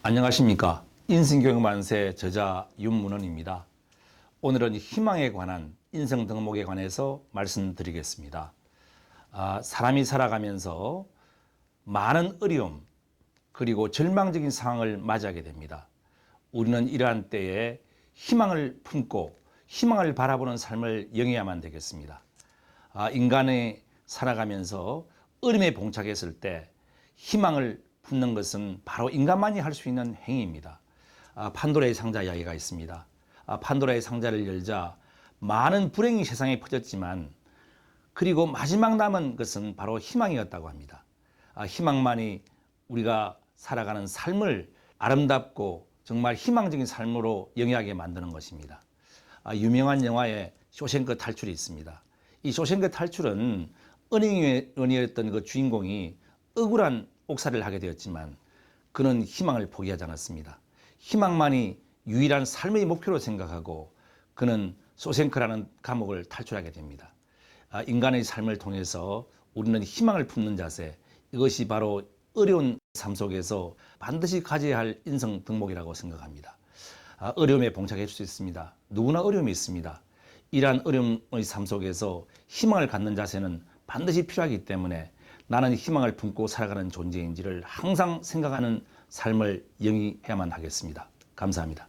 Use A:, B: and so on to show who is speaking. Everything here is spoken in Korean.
A: 안녕하십니까. 인생경 만세 저자 윤문원입니다. 오늘은 희망에 관한 인생 덕목에 관해서 말씀드리겠습니다. 아, 사람이 살아가면서 많은 어려움 그리고 절망적인 상황을 맞이하게 됩니다. 우리는 이러한 때에 희망을 품고 희망을 바라보는 삶을 영위해야만 되겠습니다. 아, 인간이 살아가면서 어려움에 봉착했을 때 희망을 품는 것은 바로 인간만이 할 수 있는 행위입니다. 아, 판도라의 상자 이야기가 있습니다. 아, 판도라의 상자를 열자 많은 불행이 세상에 퍼졌지만 그리고 마지막 남은 것은 바로 희망이었다고 합니다. 아, 희망만이 우리가 살아가는 삶을 아름답고 정말 희망적인 삶으로 영위하게 만드는 것입니다. 아, 유명한 영화에 쇼생크 탈출이 있습니다. 이 쇼생크 탈출은 은행원이었던 그 주인공이 억울한 옥살이를 하게 되었지만 그는 희망을 포기하지 않았습니다. 희망만이 유일한 삶의 목표로 생각하고 그는 소생크라는 감옥을 탈출하게 됩니다. 아, 인간의 삶을 통해서 우리는 희망을 품는 자세 이것이 바로 어려운 삶 속에서 반드시 가져야 할 인성 덕목이라고 생각합니다. 아, 어려움에 봉착할 수 있습니다. 누구나 어려움이 있습니다. 이러한 어려움의 삶 속에서 희망을 갖는 자세는 반드시 필요하기 때문에 나는 희망을 품고 살아가는 존재인지를 항상 생각하는 삶을 영위해야만 하겠습니다. 감사합니다.